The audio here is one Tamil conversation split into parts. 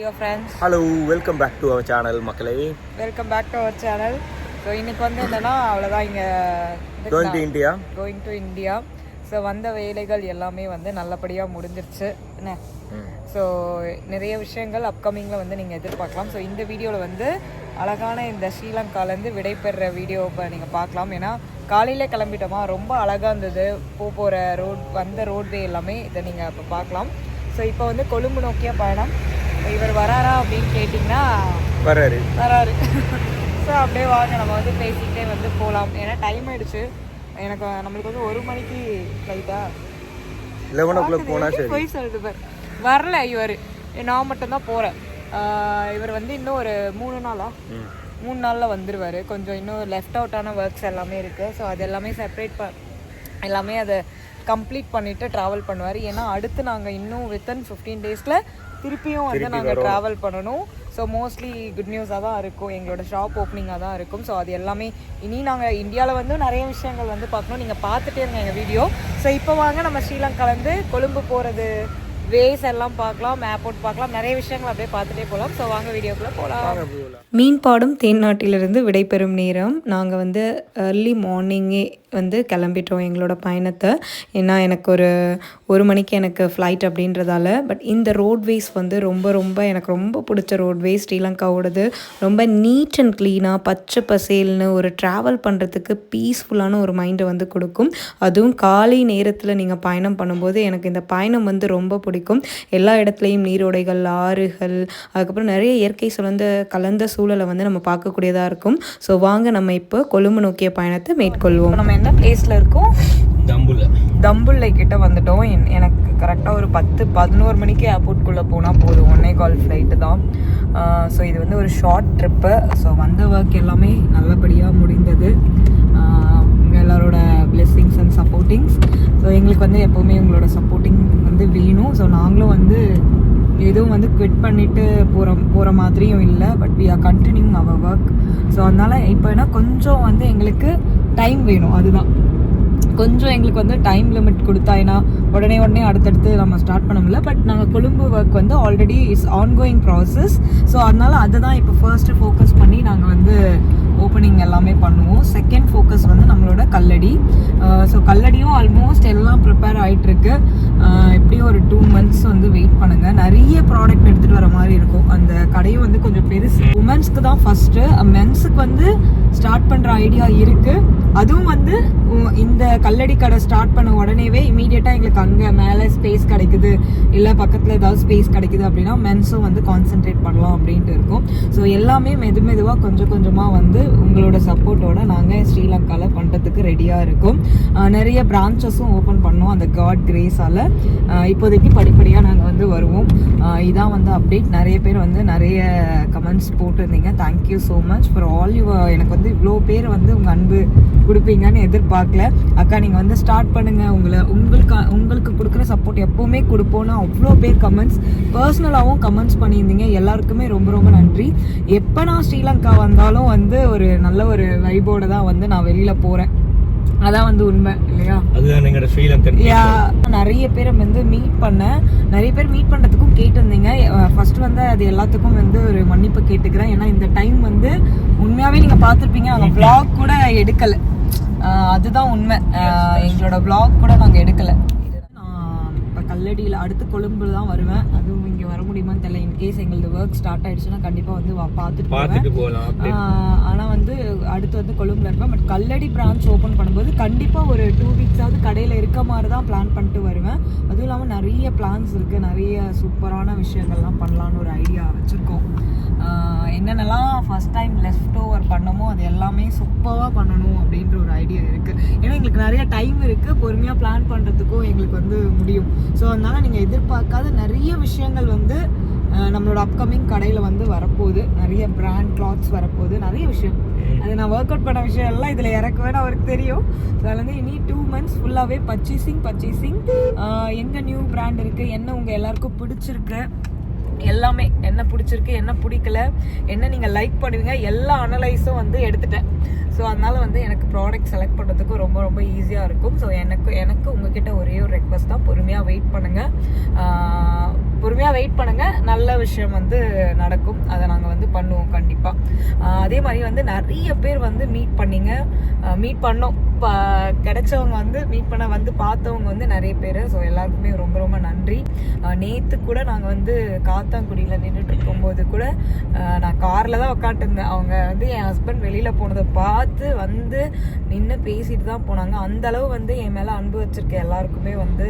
Dear friends hello welcome back to our channel மக்களே. Welcome back to our channel so இன்னைக்கு வந்து என்னன்னா அவ்வளோதான் இங்கே going to India going to India so வந்த வேலைகள் எல்லாமே வந்து நல்லபடியாக முடிஞ்சிருச்சு. என்ன? ஸோ நிறைய விஷயங்கள் அப்கமிங்கில் வந்து நீங்கள் எதிர்பார்க்கலாம். ஸோ இந்த வீடியோவில் வந்து அழகான இந்த ஸ்ரீலங்காலேருந்து விடைபெறுற வீடியோ இப்போ நீங்கள் பார்க்கலாம். ஏன்னா காலையிலே கிளம்பிட்டோமா ரொம்ப அழகாக இருந்தது. போக போகிற ரோட் வந்த ரோட்வே எல்லாமே இதை நீங்கள் இப்போ பார்க்கலாம். ஸோ இப்போ வந்து கொழும்பு நோக்கிய பயணம். இவர் வராரா அப்படின்னு கேட்டிங்கன்னா வராரு. வராரு. ஸோ அப்படியே வாங்க நம்ம வந்து பேசிக்கிட்டே வந்து போகலாம் ஏன்னா டைம் ஆயிடுச்சு. எனக்கு நம்மளுக்கு வந்து ஒரு மணிக்கு ஃப்ளைட்டா லெவன் ஓ கிளாக் போனால் சரி. போய் சொல்லுது பார்? வரல இவர். நான் மட்டும்தான் போகிறேன் இவர் வந்து இன்னும் ஒரு மூணு நாளா. மூணு நாளில் வந்துடுவார் கொஞ்சம் இன்னும் லெஃப்ட் அவுட்டான ஒர்க்ஸ் எல்லாமே இருக்குது ஸோ அது எல்லாமே செப்பரேட் ப எல்லாமே அதை கம்ப்ளீட் பண்ணிவிட்டு ட்ராவல் பண்ணுவார். ஏன்னா அடுத்து நாங்கள் இன்னும் வித்தின் ஃபிஃப்டீன் டேஸில் திருப்பியும் வந்து நாங்கள் ட்ராவல் பண்ணணும். ஸோ மோஸ்ட்லி குட் நியூஸாக தான் இருக்கும். எங்களோட ஷாப் ஓப்பனிங்காக தான் இருக்கும். ஸோ அது எல்லாமே இனி நாங்கள் இந்தியாவில் வந்து நிறைய விஷயங்கள் வந்து பார்க்கணும். நீங்கள் பார்த்துட்டே இருங்க எங்கள் வீடியோ ஸோ இப்போ வாங்க நம்ம ஸ்ரீலங்காலேருந்து கொழும்பு போகிறது வேஸ் எல்லாம் பார்க்கலாம் ஏர்போர்ட் பார்க்கலாம். நிறைய விஷயங்கள் அப்படியே பார்த்துட்டே போகலாம் ஸோ வாங்க வீடியோக்குள்ளே போகலாம் மீன்பாடும் தேன்நாட்டிலிருந்து விடைபெறும் நேரம். நாங்கள் வந்து ஏர்லி மார்னிங்கே வந்து கிளம்பிட்டோம் எங்களோட பயணத்தை. ஏன்னா எனக்கு ஒரு ஒரு மணிக்கு எனக்கு ஃப்ளைட் அப்படின்றதால. பட் இந்த ரோட்வேஸ் வந்து ரொம்ப ரொம்ப எனக்கு ரொம்ப பிடிச்ச ரோட்வேஸ் ஸ்ரீலங்காவோடது ரொம்ப நீட் அண்ட் க்ளீனாக பச்சை பசேல்னு ஒரு ட்ராவல் பண்ணுறதுக்கு பீஸ்ஃபுல்லான ஒரு மைண்டை வந்து கொடுக்கும். அதுவும் காலை நேரத்தில் நீங்கள் பயணம் பண்ணும்போது எனக்கு இந்த பயணம் வந்து ரொம்ப பிடிக்கும். எல்லா இடத்துலையும் நீரோடைகள் ஆறுகள் அதுக்கப்புறம் நிறைய இயற்கை சுழந்த கலந்த சூழலை வந்து நம்ம பார்க்கக்கூடியதாக இருக்கும். ஸோ வாங்க நம்ம இப்போ கொழும்பு நோக்கிய பயணத்தை மேற்கொள்வோம். நம்ம என்ன பிளேஸில் இருக்கோம்? தம்புல. தம்புல்லை கிட்ட வந்துட்டோம். என்- எனக்கு கரெக்டாக ஒரு பத்து பதினோரு மணிக்கு ஏர்போர்ட்குள்ளே போனால் போதும். ஒன்னே கால் ஃப்ளைட்டு தான். ஸோ இது வந்து ஒரு ஷார்ட் ட்ரிப்பு ஸோ வந்த ஒர்க் எல்லாமே நல்லபடியாக முடிந்தது. ஆஹ் உங்க எல்லாரோட blessings அண்ட் சப்போர்ட்டிங்ஸ் ஸோ எங்களுக்கு வந்து எப்போவுமே உங்களோட சப்போர்ட்டிங் வந்து வேணும். ஸோ நாங்களும் வந்து எதுவும் வந்து குவிட் பண்ணிட்டு போகிற போகிற மாதிரியும் இல்லை. But we are continuing our work so அதனால் இப்போ என்ன கொஞ்சம் வந்து எங்களுக்கு டைம் வேணும். அதுதான். கொஞ்சம் எங்களுக்கு வந்து டைம் லிமிட் கொடுத்தா ஏன்னா உடனே உடனே அடுத்தடுத்து நம்ம ஸ்டார்ட் பண்ண முடியல. பட் நாங்கள் கொழும்பு ஒர்க் வந்து already is ongoing process so அதனால் அதை தான் இப்போ ஃபர்ஸ்ட்டு ஃபோக்கஸ் பண்ணி நாங்கள் வந்து ஓப்பனிங் எல்லாமே பண்ணுவோம். செகண்ட் ஃபோக்கஸ் வந்து நம்மளோட கல்லடி. ஸோ கல்லடியும் ஆல்மோஸ்ட் எல்லாம் ப்ரிப்பேர் ஆகிட்டுருக்கு எப்படியும் ஒரு டூ மந்த்ஸ் வந்து வெயிட் பண்ணுங்கள் நிறைய ப்ராடக்ட் எடுத்துகிட்டு வர மாதிரி இருக்கும். அந்த கடையும் வந்து கொஞ்சம் பெருசு. உமன்ஸ்க்கு தான் ஃபஸ்ட்டு மென்ஸுக்கு வந்து ஸ்டார்ட் பண்ணுற ஐடியா இருக்குது அதுவும் வந்து இந்த கல்லடி கடை ஸ்டார்ட் பண்ண உடனேவே இமீடியட்டாக எங்களுக்கு அங்கே மேலே ஸ்பேஸ் கிடைக்குது. இல்லை பக்கத்தில் ஏதாவது ஸ்பேஸ் கிடைக்குது அப்படின்னா மென்ஸும் வந்து கான்சென்ட்ரேட் பண்ணலாம் அப்படின்ட்டு இருக்கும். ஸோ எல்லாமே மெது மெதுவாக கொஞ்சம் கொஞ்சமாக வந்து உங்களோட சப்போர்ட்டோட நாங்கள் ஸ்ரீலங்காவில் பண்ணுறதுக்கு ரெடியாக இருக்கும். நிறைய பிரான்ச்சஸும் ஓப்பன் பண்ணோம் அந்த காட் கிரேஸால் இப்போதைக்கு படிப்படியாக நாங்கள் வந்து வருவோம். இதான் வந்து அப்டேட் நிறைய பேர் வந்து நிறைய கமெண்ட்ஸ் போட்டிருந்தீங்க. Thank you so much for all you எனக்கு வந்து இவ்வளோ பேர் வந்து உங்கள் அன்பு கொடுப்பீங்கன்னு எதிர்பார்க்கல. அக்கா நீங்கள் வந்து ஸ்டார்ட் பண்ணுங்கள் உங்களை உங்களுக்கு உங்களுக்கு கொடுக்குற சப்போர்ட் எப்போவுமே கொடுப்போம்னு அவ்வளோ பேர் கமெண்ட்ஸ் பர்சனலாகவும் கமெண்ட்ஸ் பண்ணியிருந்தீங்க. எல்லாருக்குமே ரொம்ப ரொம்ப நன்றி. எப்போ நான் ஸ்ரீலங்கா வந்தாலும் வந்து ஒரு நல்ல ஒரு வைபோடு தான் வந்து நான் வெளியில் போகிறேன் அதான் வந்து உண்மை இல்லையா? அதுதான் எங்களோட ஸ்ரீலங்கன் யா நிறைய பேரை வந்து மீட் பண்ணேன் நிறைய பேர் மீட் பண்ணுறதுக்கும் கேட்டிருந்தீங்க. ஃபர்ஸ்ட் வந்து அது எல்லாத்துக்கும் வந்து ஒரு மன்னிப்பு கேட்டுக்கிறேன். ஏன்னா இந்த டைம் வந்து உண்மையாகவே நீங்கள் பார்த்துருப்பீங்க. நாங்கள் vlog கூட எடுக்கலை. அதுதான் உண்மை. எங்களோட vlog கூட நாங்கள் எடுக்கலை. கல்லடியில் அடுத்து கொழும்புல தான் வருவேன். அதுவும் இங்கே வர முடியுமான்னு தெரியல. இன்கேஸ் எங்களது ஒர்க் ஸ்டார்ட் ஆயிடுச்சுன்னா கண்டிப்பாக வந்து பார்த்துட்டு போவேன். பார்த்துட்டு போகலாம். அப்படியே. ஆஹ் ஆனா வந்து அடுத்து வந்து கொழும்புல இருப்பேன். பட் கல்லடி பிரான்ச் ஓப்பன் பண்ணும்போது கண்டிப்பா ஒரு டூ வீக்ஸாவது கடையில இருக்க மாதிரி தான் பிளான் பண்ணிட்டு வருவேன். அதுவும் இல்லாம நிறைய பிளான்ஸ் இருக்கு. நிறைய சூப்பரான விஷயங்கள்லாம் பண்ணலாம்னு ஒரு ஐடியா வச்சிருக்கோம். என்னென்னலாம் டைம் லெஃப்ட் ஓவர் பண்ணமோ அது எல்லாமே சூப்பராக பண்ணணும் அப்படின்ற ஒரு ஐடியா இருக்கு. ஏன்னா எங்களுக்கு நிறைய டைம் இருக்கு. பொறுமையா பிளான் பண்றதுக்கும் எங்களுக்கு வந்து முடியும். ஸோ அதனால நீங்க எதிர்பார்க்காத நிறைய விஷயங்கள் வந்து நம்மளோட அப்கமிங் கடையில் வந்து வரப்போகுது. நிறைய பிராண்ட் கிளாத்ஸ் வரப்போகுது. நிறைய விஷயம். அது நான் ஒர்க் அவுட் பண்ண விஷயம் எல்லாம் இதில் இறக்குவேன்னு அவருக்கு தெரியும். ஸோ அதில் வந்து இனி டூ மந்த்ஸ் ஃபுல்லாகவே பர்ச்சேசிங் பர்ச்சேசிங் எங்கே நியூ பிராண்ட் இருக்குது என்ன உங்கள் எல்லாருக்கும் பிடிச்சிருக்கு? எல்லாமே என்ன பிடிச்சிருக்கு என்ன பிடிக்கல என்ன நீங்கள் லைக் பண்ணுவீங்க எல்லா அனலைஸும் வந்து எடுத்துட்டேன். ஸோ அதனால் வந்து எனக்கு ப்ராடக்ட் செலக்ட் பண்ணுறதுக்கு ரொம்ப ரொம்ப ஈஸியாக இருக்கும். ஸோ எனக்கு எனக்கு உங்ககிட்ட ஒரே ஒரு ரெக்வஸ்ட் தான். பொறுமையாக வெயிட் பண்ணுங்கள் பொறுமையாக வெயிட் பண்ணுங்க. நல்ல விஷயம் வந்து நடக்கும். அதை நாங்கள் வந்து பண்ணுவோம் கண்டிப்பாக அதே மாதிரி வந்து நிறைய பேர் வந்து மீட் பண்ணிங்க. மீட் பண்ணோம். கிடைச்சவங்க வந்து மீட் பண்ண வந்து பார்த்தவங்க வந்து நிறைய பேர். ஸோ எல்லாருக்குமே ரொம்ப ரொம்ப நன்றி. நேற்று கூட நாங்கள் வந்து காத்தாங்குடியில் நின்றுட்டு இருக்கும்போது கூட நான் காரில் தான் உட்காந்துருந்தேன் அவங்க வந்து என் ஹஸ்பண்ட் வெளியில் போனதை பார்த்து வந்து நின்று பேசிட்டு தான் போனாங்க. அந்த அளவு வந்து என் மேலே அன்பு வச்சுருக்க எல்லாருக்குமே வந்து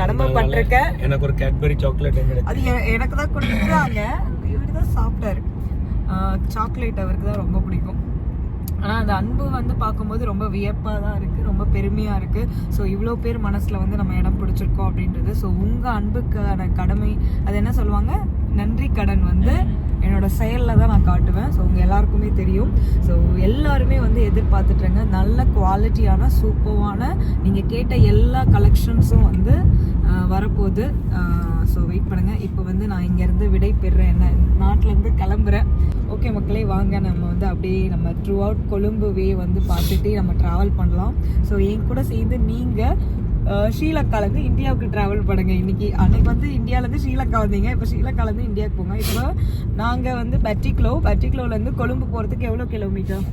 கடமைப்பட்டிருக்கேன் எனக்கு ஒரு கேட்பரி சாக்லேட் அது எனக்கு தான் கொடுத்துட்டாங்க இவர் தான் சாப்பிட்டாரு சாக்லேட் அவருக்கு தான் ரொம்ப பிடிக்கும். ஆனால் அந்த அன்பு வந்து பார்க்கும்போது ரொம்ப வியப்பாக தான் இருக்குது ரொம்ப பெருமையாக இருக்குது ஸோ இவ்வளோ பேர் மனசில் வந்து நம்ம இடம் பிடிச்சிருக்கோம் அப்படின்றது. ஸோ உங்கள் அன்புக்கான கடமை அது என்ன சொல்லுவாங்க? நன்றி கடன் வந்து என்னோட செயலில் தான் நான் காட்டுவேன். ஸோ உங்கள் எல்லாருக்குமே தெரியும். ஸோ எல்லாருமே வந்து எதிர்பார்த்துட்ருங்க. நல்ல குவாலிட்டியான சூப்பரான நீங்கள் கேட்ட எல்லா கலெக்ஷன்ஸும் வந்து வரப்போகுது. ஸோ வெயிட் பண்ணுங்கள் இப்போ வந்து நான் இங்கேருந்து விடை பெறுறேன் என்ன நாட்டிலேருந்து கிளம்புறேன். ஓகே மக்களே வாங்க. நம்ம வந்து அப்படியே நம்ம த்ரூ அவுட் கொழும்பு வே வந்து பார்த்துட்டு நம்ம ட்ராவல் பண்ணலாம். ஸோ என் கூட சேர்ந்து நீங்கள் ஸ்ரீலங்காலேருந்து இந்தியாவுக்கு ட்ராவல் பண்ணுங்க இன்னைக்கு. அன்னைக்கு வந்து இந்தியாவிலேருந்து ஸ்ரீலங்கா வந்தீங்க. இப்போ ஸ்ரீலங்காலேருந்து இந்தியாவுக்கு போங்க. இப்போ நாங்கள் வந்து பட்டிக்லோ பட்டிக்லோலேருந்து கொழும்பு போகிறதுக்கு எவ்வளோ கிலோமீட்டர்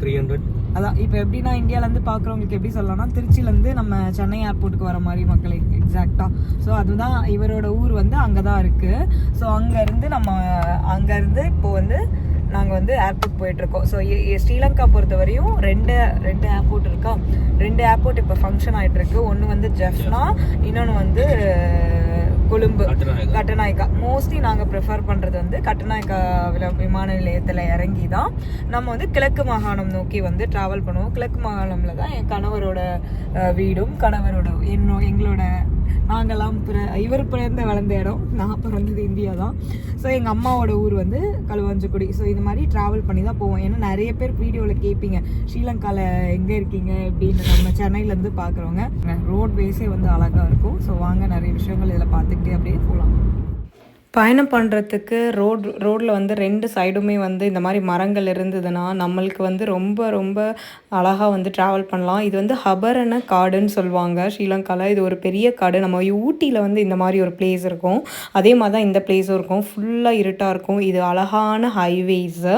த்ரீ ஹண்ட்ரட் அதான் இப்போ எப்படின்னா இந்தியாவிலேருந்து பார்க்குறவங்களுக்கு எப்படி சொல்லலாம்னா திருச்சியிலேருந்து நம்ம சென்னை ஏர்போர்ட்டுக்கு வர மாதிரி மக்களே எக்ஸாக்டாக ஸோ அதுதான் இவரோட ஊர் வந்து அங்கே தான் இருக்குது ஸோ அங்கேருந்து நம்ம அங்கேருந்து இப்போ வந்து நாங்கள் வந்து ஏர்போர்ட் போயிட்டுருக்கோம். ஸோ ஸ்ரீலங்கா பொறுத்த வரையும் ரெண்டு ரெண்டு ஏர்போர்ட் இருக்கா? ரெண்டு ஏர்போர்ட் இப்போ ஃபங்க்ஷன் ஆகிட்டு இருக்கு ஒன்று வந்து ஜெஃப்னா இன்னொன்று வந்து கொழும்பு. கட்டுநாயக்கா. மோஸ்ட்லி நாங்கள் ப்ரிஃபர் பண்ணுறது வந்து கட்டநாயக்கா விமான நிலையத்தில் இறங்கி தான். நம்ம வந்து கிழக்கு மாகாணம் நோக்கி வந்து ட்ராவல் பண்ணுவோம். கிழக்கு மாகாணம்ல தான் என் கணவரோட வீடும் கணவரோட என்னோ எங்களோட நாங்கள்லாம் பிற இவர் பிறந்த வளர்ந்த இடம். நான் பிறந்தது இந்தியா தான். ஸோ எங்கள் அம்மாவோட ஊர் வந்து களுவாஞ்சிக்குடி ஸோ இது மாதிரி ட்ராவல் பண்ணி தான் போவோம். ஏன்னா நிறைய பேர் வீடியோவில் கேட்பீங்க ஸ்ரீலங்காவில் எங்கே இருக்கீங்க அப்படின்னு நம்ம சென்னையிலேருந்து பார்க்குறவங்க ரோட் வேஸே வந்து அழகாக இருக்கும். ஸோ வாங்க நிறைய விஷயங்கள் இதில் பார்த்துக்கிட்டே அப்படியே போகலாம் பயணம் பண்ணுறதுக்கு ரோட் ரோட்டில் வந்து ரெண்டு சைடுமே வந்து இந்த மாதிரி மரங்கள் இருந்ததுன்னா நம்மளுக்கு வந்து ரொம்ப ரொம்ப அழகாக வந்து ட்ராவல் பண்ணலாம். இது வந்து ஹபரன காடுன்னு சொல்லுவாங்க. ஸ்ரீலங்காவில் இது ஒரு பெரிய காடு. நம்ம ஊட்டியில் வந்து இந்த மாதிரி ஒரு பிளேஸ் இருக்கும். அதே மாதிரி தான் இந்த பிளேஸும் இருக்கும். ஃபுல்லாக இருட்டாக இருக்கும். இது அழகான ஹைவேஸு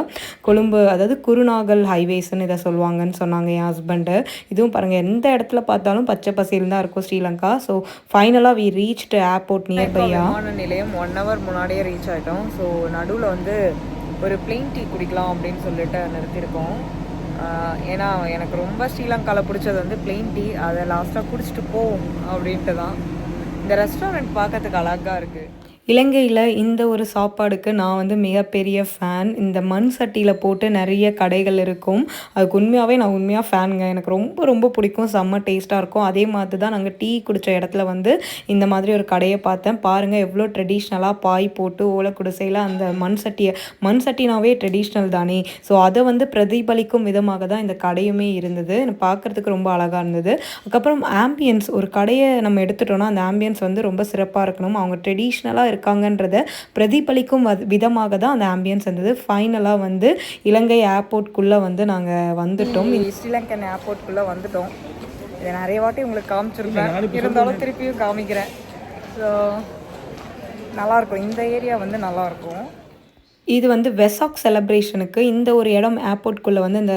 கொழும்பு அதாவது குருநாகல் ஹைவேஸ்ன்னு இதை சொல்லுவாங்கன்னு சொன்னாங்க என் ஹஸ்பண்டு இதுவும் பாருங்கள் எந்த இடத்துல பார்த்தாலும் பச்சை பசேல் தான் இருக்கும் ஸ்ரீலங்கா. ஸோ ஃபைனலாக வி ரீச் ஏர்போர்ட் நியர்பையா நிலையம் ஒன் ஹவர் முன்னாடியே ரீச் ஆகிட்டோம் ஸோ நடுவில் வந்து ஒரு பிளெயின் டீ குடிக்கலாம் அப்படின்னு சொல்லிட்டு நிறுத்தியிருக்கோம் ஏன்னா எனக்கு ரொம்ப ஸ்ரீலங்காவில் பிடிச்சது வந்து பிளெயின் டீ அதை லாஸ்ட்டாக குடிச்சிட்டு போவோம் அப்படின்ட்டு தான் இந்த ரெஸ்டாரண்ட் பார்க்கறதுக்கு அழகாக இருக்குது இலங்கையில் இந்த ஒரு சாப்பாடுக்கு நான் வந்து மிகப்பெரிய ஃபேன் இந்த மண் சட்டியில் போட்டு நிறைய கடைகள் இருக்கும். அதுக்கு உண்மையாகவே நான் உண்மையாக ஃபேனுங்க எனக்கு ரொம்ப ரொம்ப பிடிக்கும். செம்ம டேஸ்ட்டாக இருக்கும். அதே மாதிரி தான் நாங்கள் டீ குடித்த இடத்துல வந்து இந்த மாதிரி ஒரு கடையை பார்த்தேன். பாருங்கள் எவ்வளோ ட்ரெடிஷ்னலாக பாய் போட்டு ஓலை குடிசையில் அந்த மண் சட்டியை மண் சட்டினாவே ட்ரெடிஷ்னல் தானே. ஸோ அதை வந்து பிரதிபலிக்கும் விதமாக தான் இந்த கடையுமே இருந்தது. பார்க்குறதுக்கு ரொம்ப அழகாக இருந்தது. அதுக்கப்புறம் ஆம்பியன்ஸ் ஒரு கடையை நம்ம எடுத்துட்டோம்னா அந்த ஆம்பியன்ஸ் வந்து ரொம்ப சிறப்பாக இருக்கணும். அவங்க ட்ரெடிஷ்னலாக இருக்காங்கன்றத பிரதிபலிக்கும் வ- விதமாக தான் அந்த ஆம்பியன்ஸ் இருந்தது ஃபைனலாக வந்து இலங்கை ஏர்போர்ட்குள்ளே வந்து நாங்கள் வந்துட்டோம். ஸ்ரீலங்கன் ஏர்போர்ட்குள்ளே வந்துட்டோம். இதை நிறைய வாட்டி உங்களுக்கு காமிச்சிருப்பேன். இருந்தாலும் திருப்பியும் காமிக்கிறேன். ஸோ நல்லாயிருக்கும். இந்த ஏரியா வந்து நல்லாயிருக்கும். இது வந்து வெசாக் செலப்ரேஷனுக்கு இந்த ஒரு இடம் ஏர்போர்ட்குள்ளே வந்து இந்த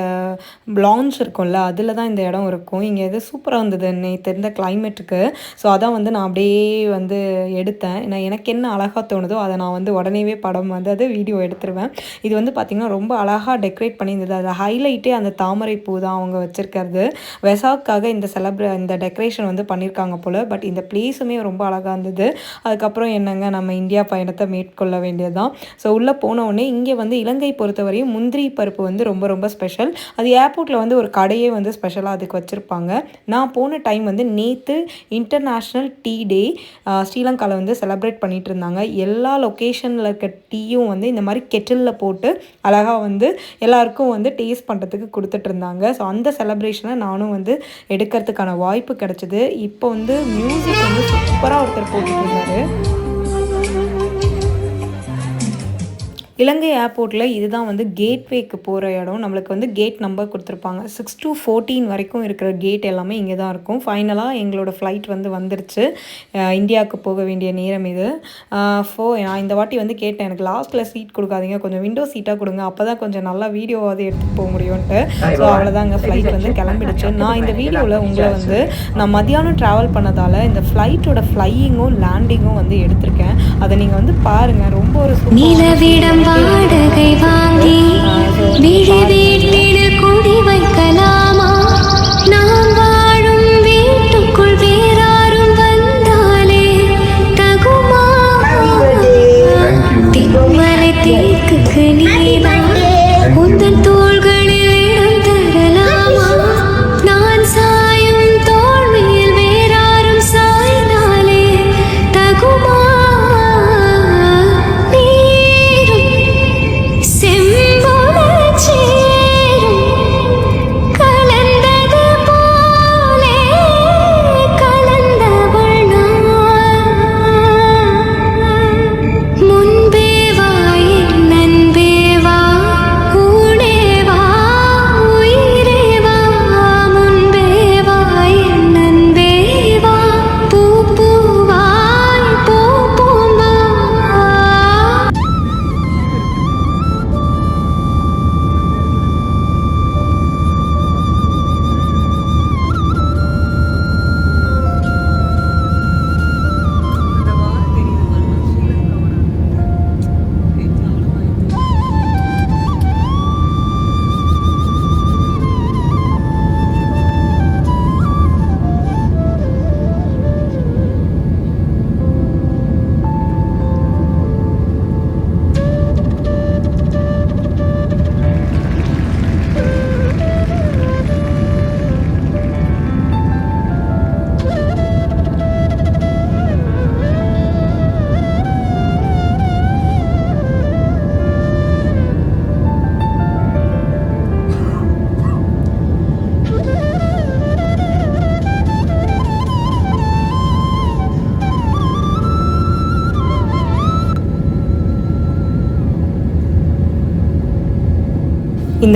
லான்ச் இருக்கும்ல அதில் தான் இந்த இடம் இருக்கும். இங்கே இது சூப்பராக இருந்தது நேற்று இருந்த கிளைமேட்டுக்கு ஸோ அதான் வந்து நான் அப்படியே வந்து எடுத்தேன். நான் எனக்கு என்ன அழகாக தோணுதோ அதை நான் வந்து உடனேவே படம் வந்து அது வீடியோ எடுத்துருவேன். இது வந்து பார்த்திங்கன்னா ரொம்ப அழகாக டெக்கரேட் பண்ணியிருந்தது. அது ஹைலைட்டே அந்த தாமரை பூ தான் அவங்க வச்சுருக்கிறது. வெசாக்காக இந்த செலப்ரே இந்த டெக்கரேஷன் வந்து பண்ணியிருக்காங்க போல் பட் இந்த பிளேஸுமே ரொம்ப அழகாக இருந்தது. அதுக்கப்புறம் என்னங்க நம்ம இந்தியா பயணத்தை மேற்கொள்ள வேண்டியது தான் ஸோ உள்ளே போன உடனே இங்கே வந்து இலங்கை பொறுத்தவரையும் முந்திரி பருப்பு வந்து ரொம்ப ரொம்ப ஸ்பெஷல் அது ஏர்போர்ட்டில் வந்து ஒரு கடையே வந்து ஸ்பெஷலாக அதுக்கு வச்சுருப்பாங்க. நான் போன டைம் வந்து நேற்று இன்டர்நேஷ்னல் டீ டே ஸ்ரீலங்காவில் வந்து செலப்ரேட் பண்ணிகிட்டு இருந்தாங்க. எல்லா லொக்கேஷனில் இருக்க டீயும் வந்து இந்த மாதிரி கெட்டிலில் போட்டு அழகாக வந்து எல்லாருக்கும் வந்து டேஸ்ட் பண்ணுறதுக்கு கொடுத்துட்டு இருந்தாங்க. ஸோ அந்த செலப்ரேஷனை நானும் வந்து எடுக்கிறதுக்கான வாய்ப்பு கிடைச்சிது. இப்போ வந்து மியூசிக் வந்து சூப்பராக ஒருத்தர் போட்டுட்டு இருந்தார் இலங்கை ஏர்போர்ட்டில் இதுதான் வந்து கேட்வேக்கு போகிற இடம் நம்மளுக்கு வந்து கேட் நம்பர் கொடுத்துருப்பாங்க. சிக்ஸ் to ஃபோர்டீன் வரைக்கும் இருக்கிற கேட் எல்லாமே இங்கே தான் இருக்கும் ஃபைனலாக எங்களோட ஃப்ளைட் வந்து வந்துருச்சு. இந்தியாவுக்கு போக வேண்டிய நேரம் இது. ஃபோ நான் இந்த வாட்டி வந்து கேட்டேன். எனக்கு லாஸ்ட்டில் சீட் கொடுக்காதீங்க. கொஞ்சம் விண்டோ சீட்டாக கொடுங்க. அப்போ தான் கொஞ்சம் நல்லா வீடியோவாவது எடுத்துகிட்டு போக முடியும்ன்ட்டு. ஸோ அவ்வளோதாங்க ஃப்ளைட் வந்து கிளம்பிடுச்சு. நான் இந்த வீடியோவில் உங்களை வந்து நான் மதியானம் ட்ராவல் பண்ணதால் இந்த ஃப்ளைட்டோட ஃப்ளையிங்கும் லேண்டிங்கும் வந்து எடுத்திருக்கேன். அதை நீங்கள் வந்து பாருங்கள் ரொம்ப ஒரு நிலவிடம் வாடகை வாங்கி விழி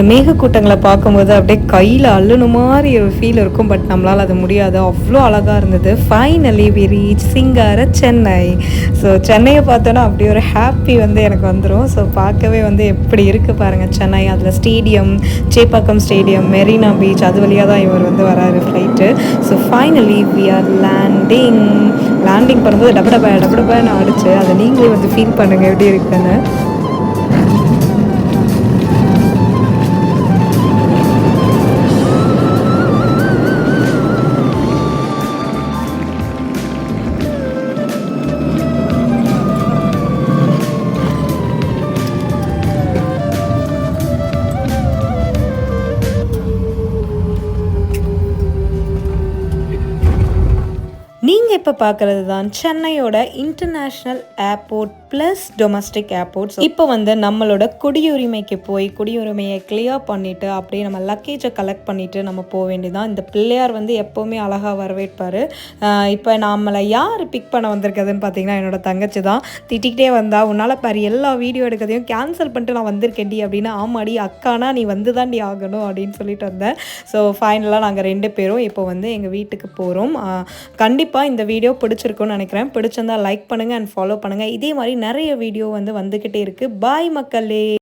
மேகக்கூட்டங்களை பார்க்கும்போது அப்படியே கையில் அள்ளுன மாதிரி ஒரு ஃபீல் இருக்கும். பட் நம்மளால் அது முடியாது. அவ்வளோ அழகாக இருந்தது. Finally we reach Singara Chennai so சென்னையை பார்த்தோன்னா அப்படி ஒரு ஹாப்பி வந்து எனக்கு வந்துடும் ஸோ பார்க்கவே வந்து எப்படி இருக்குது பாருங்கள் சென்னை அதில் stadium Chepauk stadium Marina beach அது வழியாக தான் இவர் வந்து வராரு flight so finally we are landing landing பண்ணும்போது டப டப டப டபன்னு ஆடிச்சு. அதை நீங்களே வந்து ஃபீல் பண்ணுங்கள் எப்படி இருக்குன்னு. இப்போ பார்க்குறது தான் சென்னையோட international airport plus domestic airports இப்போ வந்து நம்மளோட குடியுரிமைக்கு போய் குடியுரிமையை கிளியர் பண்ணிவிட்டு அப்படியே நம்ம லக்கேஜை கலெக்ட் பண்ணிவிட்டு நம்ம போக வேண்டியதான் இந்த பிள்ளையார் வந்து எப்போவுமே அழகாக வரவேற்பார். இப்போ நம்மளை யார் பிக் பண்ண வந்திருக்கிறதுன்னு பார்த்தீங்கன்னா என்னோட தங்கச்சி தான். திட்டிக்கிட்டே வந்தா உன்னால் பாரு எல்லா வீடியோ எடுக்கிறதையும் கேன்சல் பண்ணிட்டு நான் வந்திருக்கேன்டி அப்படின்னு ஆமாடி அக்கானா நீ வந்து தாண்டி ஆகணும் அப்படின்னு சொல்லிட்டு வந்தேன். ஸோ ஃபைனலாக நாங்கள் ரெண்டு பேரும் இப்போ வந்து எங்கள் வீட்டுக்கு போகிறோம் கண்டிப்பாக இந்த வீடியோ பிடிச்சிருக்கும்னு நினைக்கிறேன். பிடிச்சிருந்தா லைக் பண்ணுங்கள் அண்ட் ஃபாலோ பண்ணுங்கள் இதே மாதிரி நிறைய வீடியோ வந்து வந்துக்கிட்டே இருக்குது பாய் மக்களே.